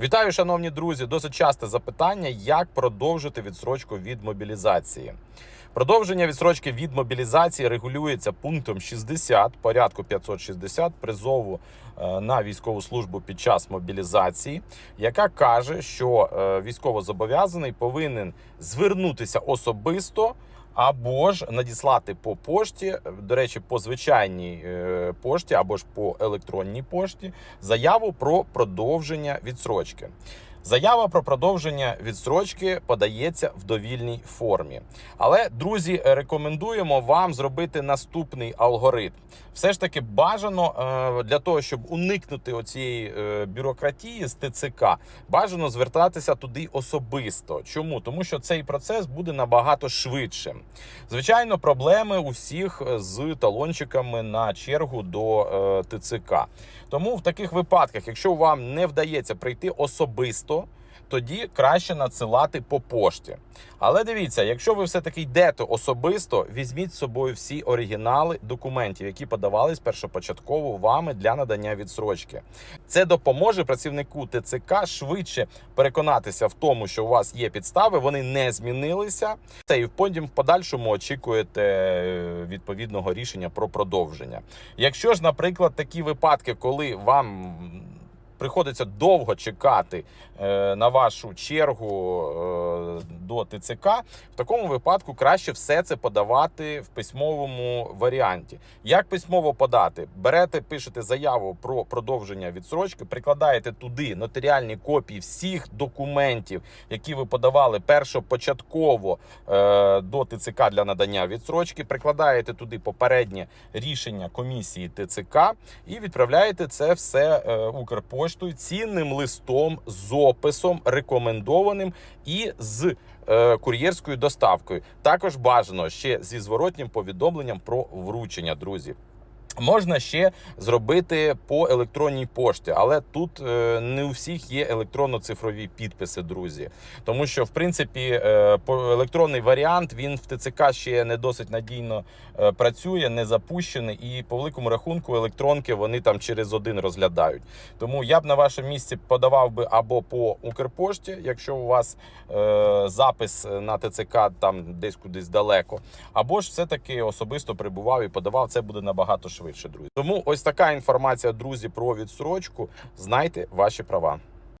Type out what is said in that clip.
Вітаю, шановні друзі! Досить часте запитання, як продовжити відсрочку від мобілізації. Продовження відсрочки від мобілізації регулюється пунктом 60 порядку 560 призову е, на військову службу під час мобілізації, яка каже, що е, військовозобов'язаний повинен звернутися особисто. Або ж надіслати по пошті, до речі, по звичайній е, пошті, або ж по електронній пошті, заяву про продовження відсрочки. Заява про продовження відсрочки подається в довільній формі. Але, друзі, рекомендуємо вам зробити наступний алгоритм. Все ж таки бажано е, для того, щоб уникнути оцієї е, бюрократії з ТЦК, бажано звертатися туди особисто. Чому? Тому що цей процес буде набагато швидшим. Звичайно, проблеми у всіх з талончиками на чергу до е, ТЦК. Тому в таких випадках, якщо вам не вдається прийти особисто, тоді краще надсилати по пошті. Але дивіться, якщо ви все-таки йдете особисто, візьміть з собою всі оригінали документів, які подавались першопочатково вами для надання відсрочки. Це допоможе працівнику ТЦК швидше переконатися в тому, що у вас є підстави, вони не змінилися. Та і потім в подальшому очікуєте е, відповідного рішення про продовження. Якщо ж, наприклад, такі випадки, коли вам приходиться довго чекати е, на вашу чергу е, до ТЦК, в такому випадку краще все це подавати в письмовому варіанті. Як письмово подати? Берете, пишете заяву про продовження відсрочки, прикладаєте туди нотаріальні копії всіх документів, які ви подавали першопочатково е, до ТЦК для надання відсрочки, прикладаєте туди попереднє рішення комісії ТЦК і відправляєте це все е, Укрпоштою цінним листом з описом рекомендованим і з е, кур'єрською доставкою. Також бажано ще зі зворотнім повідомленням про вручення, друзі. Можна ще зробити по електронній пошті, але тут е, не у всіх є електронно-цифрові підписи, друзі. Тому що, в принципі, е, по електронний варіант він в ТЦК ще не досить надійно е, працює, не запущений, і по великому рахунку електронки вони там через один розглядають. Тому я б на вашому місці подавав би або по Укрпошті, якщо у вас запис на ТЦК там десь кудись далеко, або ж все-таки особисто прибував і подавав. Це буде набагато швидше, друзі. Тому ось така інформація, друзі, про відсрочку. Знайте ваші права.